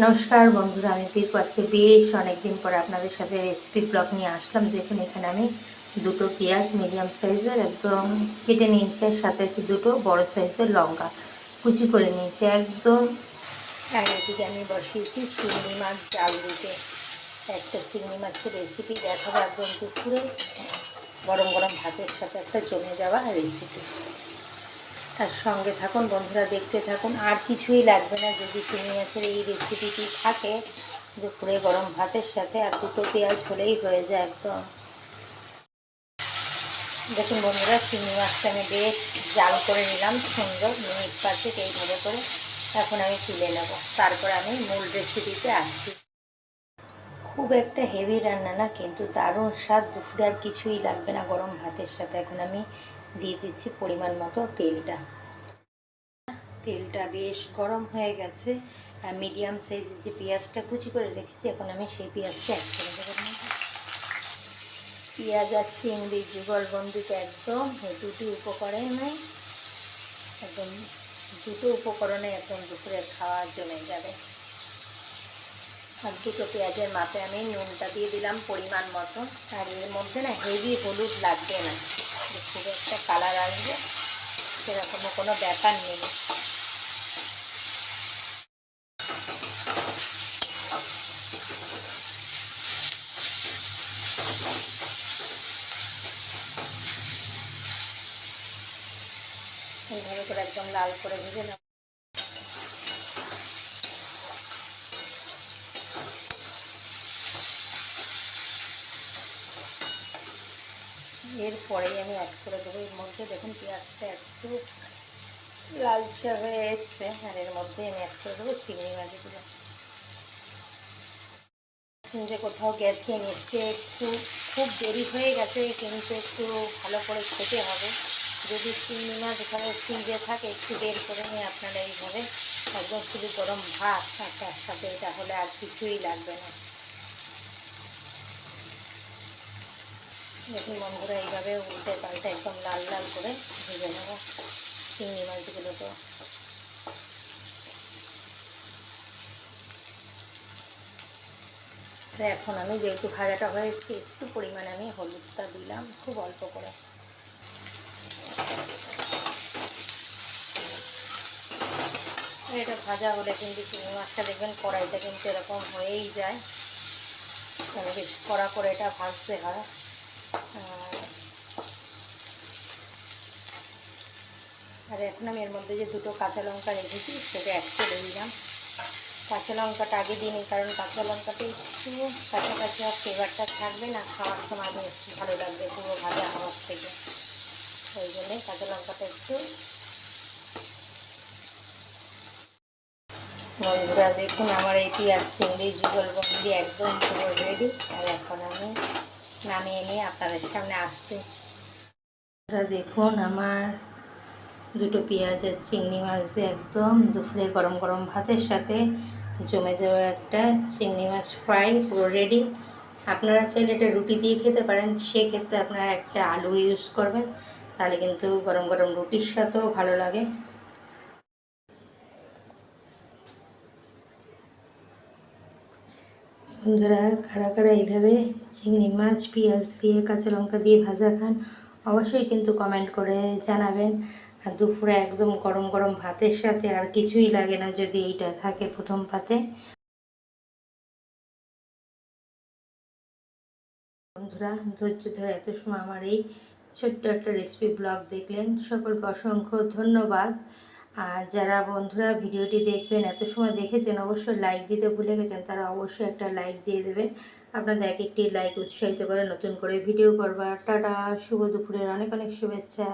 নমস্কার বন্ধুরা, আমি পিকু আজকে বেশ অনেকদিন পরে আপনাদের সাথে রেসিপি ব্লগ নিয়ে আসলাম। দেখুন, এখানে আমি দুটো পেঁয়াজ মিডিয়াম সাইজের একদম কেটে নিয়েছি আর সাথে আছে দুটো বড় সাইজের লঙ্কা। কুচি করে নিয়েছি, একদম আর এদিকে আমি বসিয়েছি চিংড়ি মাছ জাল দিতে একটা চিংড়ি মাছের রেসিপি দেখাবো একদম দুপুরে। গরম গরম ভাতের সাথে একটা জমে যাওয়া রেসিপি তার সঙ্গে থাকুন, বন্ধুরা, দেখতে থাকুন। আর কিছুই লাগবে না, যদি চিংড়ি মাছের এই রেসিপিটি থাকে দুপুরে গরম ভাতের সাথে, আর দুটো পেঁয়াজ হলেই হয়ে যায় একদম। দেখুন বন্ধুরা, চিংড়ি মাছটা আমি বেশ জাল করে নিলাম, সুন্দর মিনিট পাঁচেক এইভাবে করে। এখন আমি তুলে নেব। তারপর আমি মূল রেসিপিতে আসছি। খুব একটা হেভি রান্না না, কিন্তু দারুণ স্বাদ। দুপুরে আর কিছুই লাগবে না গরম ভাতের সাথে। এখন আমি দিয়ে দিচ্ছি পরিমাণ মতো তেলটা। তেলটা বেশ গরম হয়ে গেছে। আর মিডিয়াম সাইজের যে পেঁয়াজটা কুচি করে রেখেছি, এখন আমি সেই পেঁয়াজটা অ্যাড করে দেবো। পেঁয়াজ আর চিংড়ি যুগল বন্ধুকে একদম দুটি উপকরণে একদম দুটো উপকরণে একদম দুপুরে খাওয়ার জমে যাবে। দুটো পেঁয়াজের মাপে আমি নুনটা দিয়ে দিলাম পরিমাণ মতো আর এর মধ্যে না হেভি হলুদ লাগবে না। খুব একটা কালার আসবে সেরকম কোনো ব্যাপার নেই। এইভাবে করে একদম লাল করে ভেজে নেব। এরপরেই আমি অ্যাড করে দেবো। এর মধ্যে দেখুন পেঁয়াজটা একটু লালচে হয়ে এসছে। আর এর মধ্যে আমি অ্যাড করে দেবো চিংড়ি মাছগুলো। যে কোথাও গেছি, নিচ্ছে একটু, খুব দেরি হয়ে গেছে, কিন্তু একটু ভালো করে খেতে হবে। যদি চিংড়ি মাছ এখানে ফ্রিজে থাকে, একটু বের করে নিয়ে আপনারা এইভাবে একদম শুধু গরম ভাত আর তার সাথে এটা হলে আর কিছুই লাগবে না। দেখুন বন্ধুরা এইভাবে উল্টে পাল্টে একদম লাল লাল করে ভেজে নেব। চিংড়ি মাছগুলো তো। এখন আমি যেহেতু ভাজাটা হয়ে এসেছি একটু পরিমাণে আমি হলুদটা দিলাম, খুব অল্প করে। এটা ভাজা হলে কিন্তু চিংড়ি মাছটা দেখবেন কড়াইটা কিন্তু এরকম হয়েই যায়। বেশ কড়া করে এটা ভাজতে হয়। আর এখন আমি এর মধ্যে যে দুটো কাঁচা লঙ্কা রেখেছি, সেটা করে দিলাম। কাঁচা লঙ্কাটা আগে দিইনি কারণ কাঁচা লঙ্কাতে একটু কাঁচা কাঁচা ফ্লেভারটা থাকবে না, খাওয়ার সময় একটু ভালো লাগবে, পুরো ভাজা হওয়ার থেকে। ওই জন্যে কাঁচা লঙ্কাটা একটু বন্ধুরা, দেখুন আমার এই পেঁয়াজ, চিংড়ি যুগলবন্দি একদম পুরো রেডি আর এখন আমি নামিয়ে নিয়ে আপনাদের সামনে আসছি। দেখুন, আমার দুটো পেঁয়াজের চিংড়ি মাছ দিয়ে একদম দুপুরে গরম গরম ভাতের সাথে জমে যাওয়া একটা চিংড়ি মাছ ফ্রাই, পুরো রেডি আপনারা চাইলে এটা রুটি দিয়ে খেতে পারেন, সেক্ষেত্রে আপনারা একটা আলু ইউজ করবেন, তাহলে কিন্তু গরম গরম রুটির সাথেও ভালো লাগে। বন্ধুরা, কারা কারা এইভাবে চিংড়ি মাছ, পেঁয়াজ দিয়ে, কাঁচা লঙ্কা দিয়ে ভাজা খান, অবশ্যই কিন্তু কমেন্ট করে জানাবেন। আর দুপুরে একদম গরম গরম ভাতের সাথে আর কিছুই লাগে না যদি এইটা থাকে প্রথম পাতে। বন্ধুরা, ধৈর্য ধরে এত সময় আমার এই ছোট্ট একটা রেসিপি ব্লগ দেখলেন। সকলকে অসংখ্য ধন্যবাদ। আর যারা বন্ধুরা ভিডিওটি দেখবেন, এত সময় দেখেছেন, অবশ্যই লাইক দিতে ভুলে গেছেন, তারা অবশ্যই একটা লাইক দিয়ে দেবেন। আপনাদের এক একটি লাইক উৎসাহিত করে নতুন করে ভিডিও করবার। টাটা, শুভ দুপুরের অনেক অনেক শুভেচ্ছা।